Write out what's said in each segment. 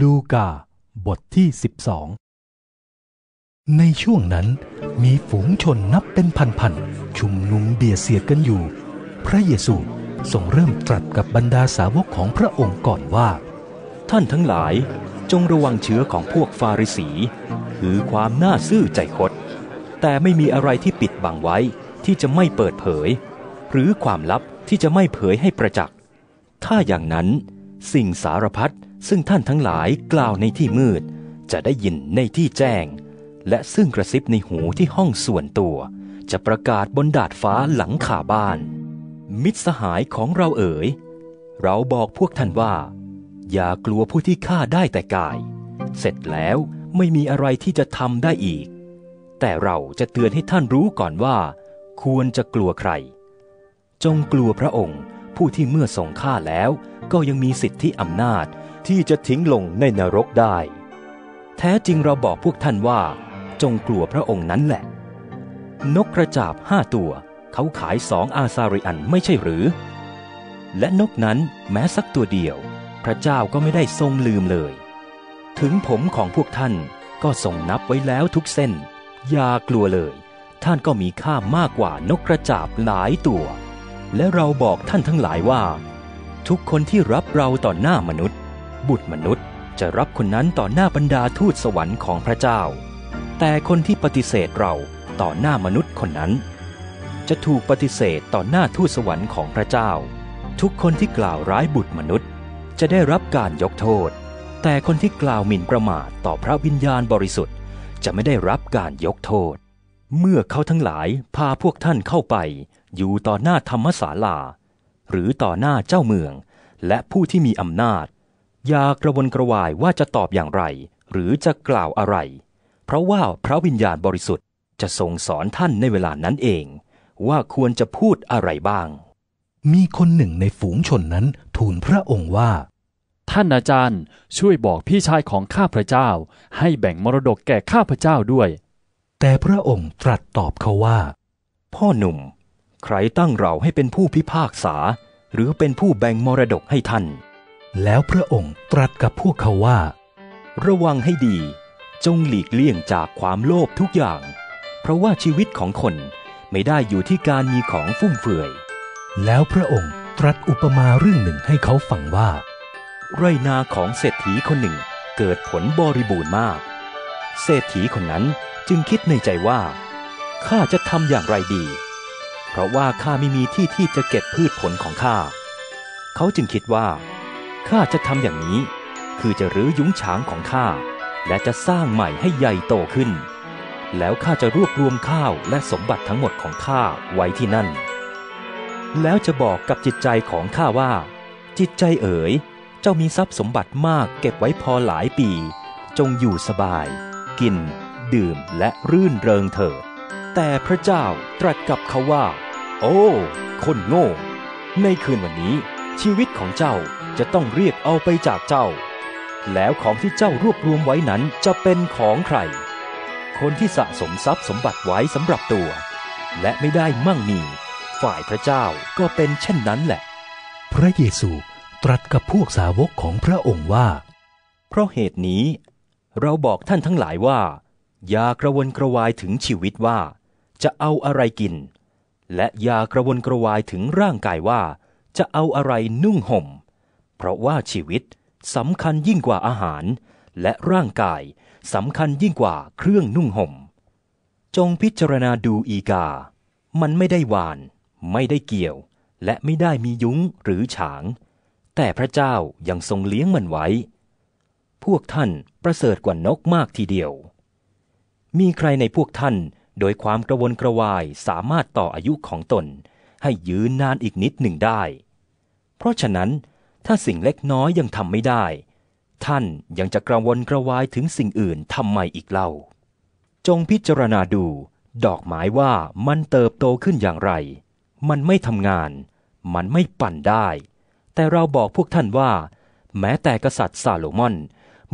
ลูกา บทที่ 12 ในช่วงนั้นมีฝูงชนนับเป็นพันๆชุมนุมเบียดเสียดกันอยู่ พระเยซูทรงเริ่มตรัสกับบรรดาสาวกของพระองค์ก่อนว่า ท่านทั้งหลายจงระวังเชื้อของพวกฟาริสี คือความน่าซื่อใจคดแต่ไม่มีอะไรที่ปิดบังไว้ที่จะไม่เปิดเผย หรือความลับที่จะไม่เผยให้ประจักษ์ ถ้าอย่างนั้นสิ่งสารพัด ซึ่งท่านทั้งหลายกล่าวในที่มืด จะได้ยินในที่แจ้ง และซึ่งกระซิบในหูที่ห้องส่วนตัว จะประกาศบนดาดฟ้าหลังคาบ้าน มิตรสหายของเราเอ๋ย เราบอกพวกท่านว่า อย่ากลัวผู้ที่ฆ่าได้แต่กาย เสร็จแล้วไม่มีอะไรที่จะทำได้อีก แต่เราจะเตือนให้ท่านรู้ก่อนว่า ควรจะกลัวใคร จงกลัวพระองค์ผู้ที่เมื่อทรงฆ่าแล้วก็ยังมีสิทธิอำนาจ ที่จะทิ้งลงในนรกได้ แท้จริงเราบอกพวกท่านว่า จงกลัวพระองค์นั้นแหละ นกกระจาบห้าตัว เขาขายสองอาซาริอันไม่ใช่หรือ และนกนั้นแม้สักตัวเดียว พระเจ้าก็ไม่ได้ทรงลืมเลย ถึงผมของพวกท่านก็ทรงนับไว้แล้วทุกเส้น อย่ากลัวเลย ท่านก็มีค่ามากกว่านกกระจาบหลายตัว และเราบอกท่านทั้งหลายว่า ทุกคนที่รับเราต่อหน้ามนุษย์ บุตรมนุษย์ จะรับคนนั้นต่อหน้าบรรดาทูตสวรรค์ของพระเจ้า แต่คนที่ปฏิเสธเราต่อหน้ามนุษย์คนนั้น จะถูกปฏิเสธต่อหน้าทูตสวรรค์ของพระเจ้า ทุกคนที่กล่าวร้ายบุตรมนุษย์ จะได้รับการยกโทษ แต่คนที่กล่าวหมิ่นประมาทต่อพระวิญญาณบริสุทธิ์ จะไม่ได้รับการยกโทษ เมื่อเขาทั้งหลายพาพวกท่านเข้าไป อยู่ต่อหน้าธรรมศาลา หรือต่อหน้าเจ้าเมืองและผู้ที่มีอำนาจ อย่ากระวนกระวายว่าจะตอบอย่างไร หรือจะกล่าวอะไร เพราะว่าพระวิญญาณบริสุทธิ์จะทรงสอนท่านในเวลานั้นเอง ว่าควรจะพูดอะไรบ้าง มีคนหนึ่งในฝูงชนนั้นทูลพระองค์ว่า ท่านอาจารย์ช่วยบอกพี่ชายของข้าพระเจ้า ให้แบ่งมรดกแก่ข้าพระเจ้าด้วย แต่พระองค์ตรัสตอบเขาว่า พ่อหนุ่ม ใครตั้งเราให้เป็นผู้พิพากษา หรือเป็นผู้แบ่งมรดกให้ท่าน แล้วพระองค์ตรัสกับพวกเขาว่า ระวังให้ดี จงหลีกเลี่ยงจากความโลภทุกอย่าง เพราะว่าชีวิตของคนไม่ได้อยู่ที่การมีของฟุ่มเฟือย แล้วพระองค์ตรัสอุปมาเรื่องหนึ่งให้เขาฟังว่า ไรนาของเศรษฐีคนหนึ่งเกิดผลบริบูรณ์มาก เศรษฐีคนนั้นจึงคิดในใจว่าข้าจะทำอย่างไรดี เพราะว่าข้าไม่มีที่ที่จะเก็บพืชผลของข้า เขาจึงคิดว่า ข้าจะทำอย่างนี้ คือจะรื้อยุ้งฉางของข้า และจะสร้างใหม่ให้ใหญ่โตขึ้น แล้วข้าจะรวบรวมข้าวและสมบัติทั้งหมดของข้าไว้ที่นั่น แล้วจะบอกกับจิตใจของข้าว่า จิตใจเอ๋ย เจ้ามีทรัพย์สมบัติมากเก็บไว้พอหลายปี จงอยู่สบาย กิน ดื่มและรื่นเริงเถิด แต่พระเจ้าตรัสกับเขาว่า โอ้ คนโง่ ในคืนวันนี้ ชีวิตของเจ้าจะต้องเรียกเอาไปจากเจ้า แล้วของที่เจ้ารวบรวมไว้นั้นจะเป็นของใคร คนที่สะสมทรัพย์สมบัติไว้สำหรับตัว และไม่ได้มั่งมี ฝ่ายพระเจ้าก็เป็นเช่นนั้นแหละ พระเยซูตรัสกับพวกสาวกของพระองค์ว่า เพราะเหตุนี้ เราบอกท่านทั้งหลายว่า อย่ากระวนกระวายถึงชีวิตว่า จะเอาอะไรกิน และอย่ากระวนกระวายถึงร่างกายว่า จะเอาอะไรนุ่งห่ม เพราะว่าชีวิตสำคัญยิ่งกว่าอาหาร และร่างกายสำคัญยิ่งกว่าเครื่องนุ่งห่ม จงพิจารณาดูอีกา มันไม่ได้หวาน ไม่ได้เกี่ยว และไม่ได้มียุ้งหรือฉาง แต่พระเจ้ายังทรงเลี้ยงมันไว้ พวกท่านประเสริฐกว่านกมากทีเดียว มีใครในพวกท่านโดยความกระวนกระวายสามารถต่ออายุของตน ให้ยืนนานอีกนิดหนึ่งได้ เพราะฉะนั้นถ้าสิ่งเล็กน้อยยังทำไม่ได้ ท่านยังจะกระวนกระวายถึงสิ่งอื่นทำไมอีกเล่า จงพิจารณาดู ดอกไม้ว่ามันเติบโตขึ้นอย่างไร มันไม่ทำงาน มันไม่ปั่นได้ แต่เราบอกพวกท่านว่า แม้แต่กษัตริย์ซาโลมอน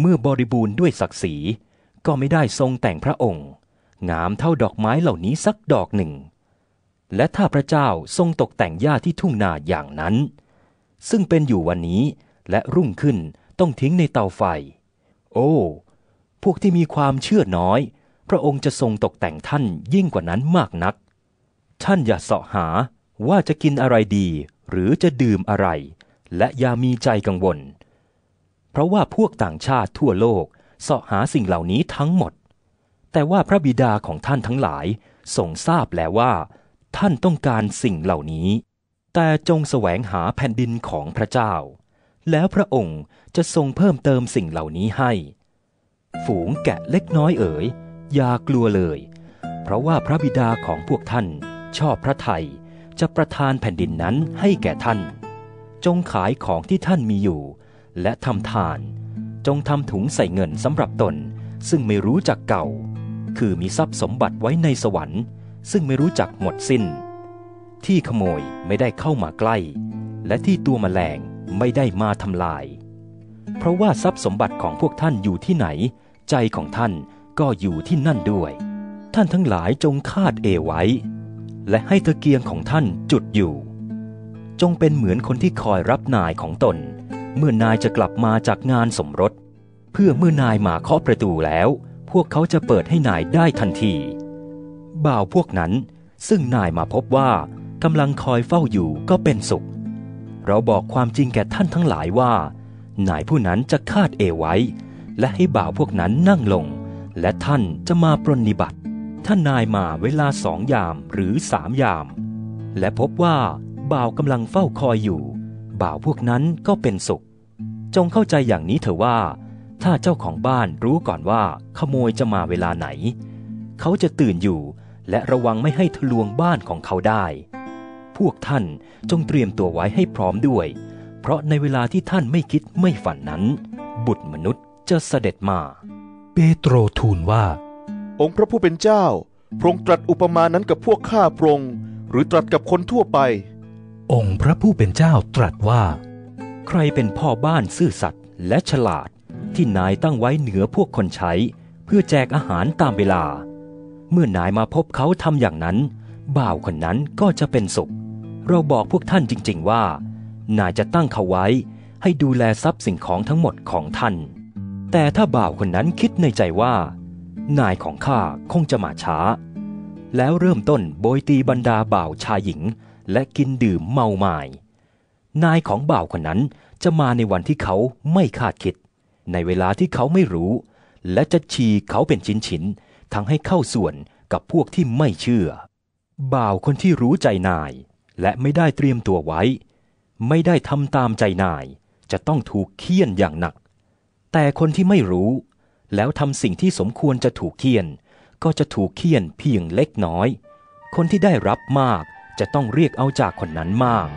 เมื่อบริบูรณ์ด้วยศักดิ์ศรี ก็ไม่ได้ทรงแต่งพระองค์ งามเท่าดอกไม้เหล่านี้สักดอกหนึ่ง และถ้าพระเจ้าทรงตกแต่งหญ้าที่ทุ่งนาอย่างนั้น ซึ่งเป็นอยู่วันนี้และรุ่งขึ้นต้องทิ้งในเตาไฟ โอ้ พวกที่มีความเชื่อน้อย พระองค์จะทรงตกแต่งท่านยิ่งกว่านั้นมากนัก ท่านอย่าเสาะหาว่าจะกินอะไรดี หรือจะดื่มอะไร และอย่ามีใจกังวล เพราะว่าพวกต่างชาติทั่วโลกเสาะหาสิ่งเหล่านี้ทั้งหมด แต่ว่าพระบิดาของท่านทั้งหลายทรงทราบแล้วว่า ท่านต้องการสิ่งเหล่านี้ แต่จงแสวงหาแผ่นดินของพระเจ้า แล้วพระองค์จะทรงเพิ่มเติมสิ่งเหล่านี้ให้ ฝูงแกะเล็กน้อยเอ๋ยอย่ากลัวเลย เพราะว่าพระบิดาของพวกท่านชอบพระไทยจะประทานแผ่นดินนั้นให้แก่ท่าน จงขายของที่ท่านมีอยู่ และทำทาน จงทำถุงใส่เงินสำหรับตน ซึ่งไม่รู้จักเก่า คือมีทรัพย์สมบัติไว้ในสวรรค์ ซึ่งไม่รู้จักหมดสิ้น ที่ขโมยไม่ได้เข้ามาใกล้ และที่ตัวแมลงไม่ได้มาทำลาย เพราะว่าทรัพย์สมบัติของพวกท่านอยู่ที่ไหน ใจของท่านก็อยู่ที่นั่นด้วย ท่านทั้งหลายจงคาดเอไว้ และให้ตะเกียงของท่านจุดอยู่ จงเป็นเหมือนคนที่คอยรับนายของตน เมื่อนายจะกลับมาจากงานสมรส เพื่อเมื่อนายมาเคาะประตูแล้ว พวกเขาจะเปิดให้นายได้ทันที บ่าวพวกนั้นซึ่งนายมาพบว่า กำลังคอยเฝ้าอยู่ก็เป็นสุข เราบอกความจริงแก่ท่านทั้งหลายว่า นายผู้นั้นจะคาดเอไว้ และให้บ่าวพวกนั้นนั่งลง และท่านจะมาปรนนิบัติ ท่านนายมาเวลาสองยามหรือสามยาม และพบว่าบ่าวกำลังเฝ้าคอยอยู่ บ่าวพวกนั้นก็เป็นสุข จงเข้าใจอย่างนี้เถอะว่า ถ้าเจ้าของบ้านรู้ก่อนว่าขโมยจะมาเวลาไหน เขาจะตื่นอยู่และระวังไม่ให้ทะลวงบ้านของเขาได้ วกท่านจงเตรียมตัวไว้ให้พร้อมด้วย เพราะในเวลาที่ท่านไม่คิดไม่ฝันนั้น บุตรมนุษย์จะเสด็จมา เปโตรทูลว่า องค์พระผู้เป็นเจ้า พระองค์ตรัสอุปมานั้นกับพวกข้าพระองค์หรือตรัสกับคนทั่วไป องค์พระผู้เป็นเจ้าตรัสว่า ใครเป็นพ่อบ้านซื่อสัตย์และฉลาดที่นายตั้งไว้เหนือพวกคนใช้ เพื่อแจกอาหารตามเวลา เมื่อนายมาพบเขาทำอย่างนั้น บ่าวคนนั้นก็จะเป็นสุข เราบอกพวกท่านจริง ๆ ว่า นายจะตั้งเขาไว้ให้ดูแลทรัพย์สิ่งของทั้งหมดของท่าน แต่ถ้าบ่าวคนนั้นคิดในใจว่า นายของข้าคงจะมาช้า แล้วเริ่มต้นโบยตีบรรดาบ่าวชายหญิง และกินดื่มเมาไมาย นายของบ่าวคนนั้นจะมาในวันที่เขาไม่คาดคิด ในเวลาที่เขาไม่รู้ และจะฉีกเขาเป็นชิ้นๆทั้งให้เข้าส่วนกับพวกที่ไม่เชื่อ บ่าวคนที่รู้ใจนาย และไม่ได้เตรียมตัวไว้ ไม่ได้ทำตามใจนาย จะต้องถูกเคี่ยนอย่างหนัก แต่คนที่ไม่รู้ แล้วทำสิ่งที่สมควรจะถูกเคี่ยน ก็จะถูกเคี่ยนเพียงเล็กน้อย คนที่ได้รับมากจะต้องเรียกเอาจากคนนั้นมาก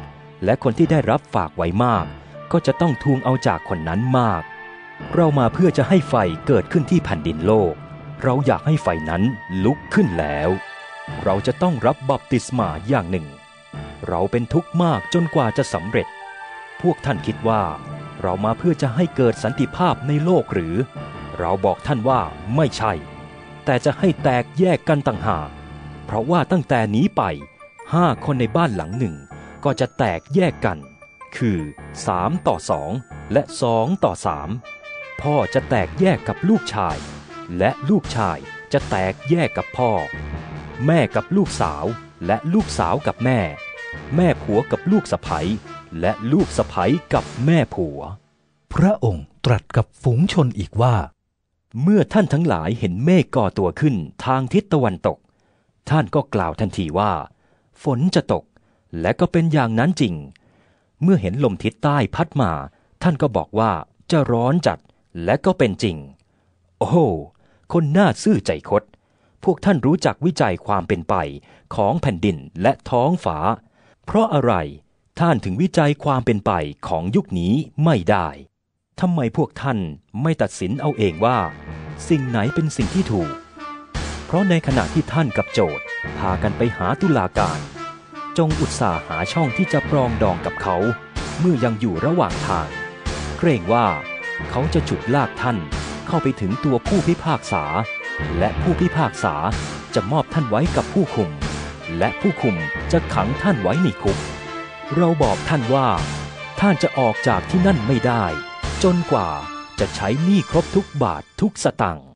และคนที่ได้รับฝากไว้มาก ก็จะต้องทวงเอาจากคนนั้นมาก เรามาเพื่อจะให้ไฟเกิดขึ้นที่แผ่นดินโลก เราอยากให้ไฟนั้นลุกขึ้นแล้ว เราจะต้องรับบัพติศมาอย่างหนึ่ง เราเป็นทุกข์มากจนกว่าจะสำเร็จ พวกท่านคิดว่า เรามาเพื่อจะให้เกิดสันติภาพในโลกหรือ เราบอกท่านว่าไม่ใช่ แต่จะให้แตกแยกกันต่างหากเพราะว่าตั้งแต่นี้ไปห้าคนในบ้านหลังหนึ่ง ก็จะแตกแยกกัน คือสามต่อสองและสองต่อสามพ่อจะแตกแยกกับลูกชาย และลูกชายจะแตกแยกกับพ่อ แม่กับลูกสาวและลูกสาวกับแม่ แม่ผัวกับลูกสะใภ้และลูกสะใภ้กับแม่ผัว พระองค์ตรัสกับฝูงชนอีกว่า เมื่อท่านทั้งหลายเห็นเมฆก่อตัวขึ้นทางทิศตะวันตก ท่านก็กล่าวทันทีว่า ฝนจะตก และก็เป็นอย่างนั้นจริง เมื่อเห็นลมทิศใต้พัดมา ท่านก็บอกว่าจะร้อนจัดและก็เป็นจริง โอ้โหคนน่าซื่อใจคดพวกท่านรู้จักวิจัยความเป็นไปของแผ่นดินและท้องฟ้า เพราะอะไรท่านถึงวิจัยความเป็นไปของยุคนี้ไม่ได้ทำไมพวกท่านไม่ตัดสินเอาเองว่า สิ่งไหนเป็นสิ่งที่ถูก เพราะในขณะที่ท่านกับโจทย์พากันไปหาตุลาการ จงอุตส่าห์หาช่องที่จะปรองดองกับเขา เมื่อยังอยู่ระหว่างทาง เกรงว่าเขาจะฉุดลากท่านเข้าไปถึงตัวผู้พิพากษา และผู้พิพากษาจะมอบท่านไว้กับผู้คุม และผู้คุม จะขังท่านไว้ในคุก เราบอกท่านว่า ท่านจะออกจากที่นั่นไม่ได้ จนกว่าจะใช้หนี้ครบทุกบาททุกสตังค์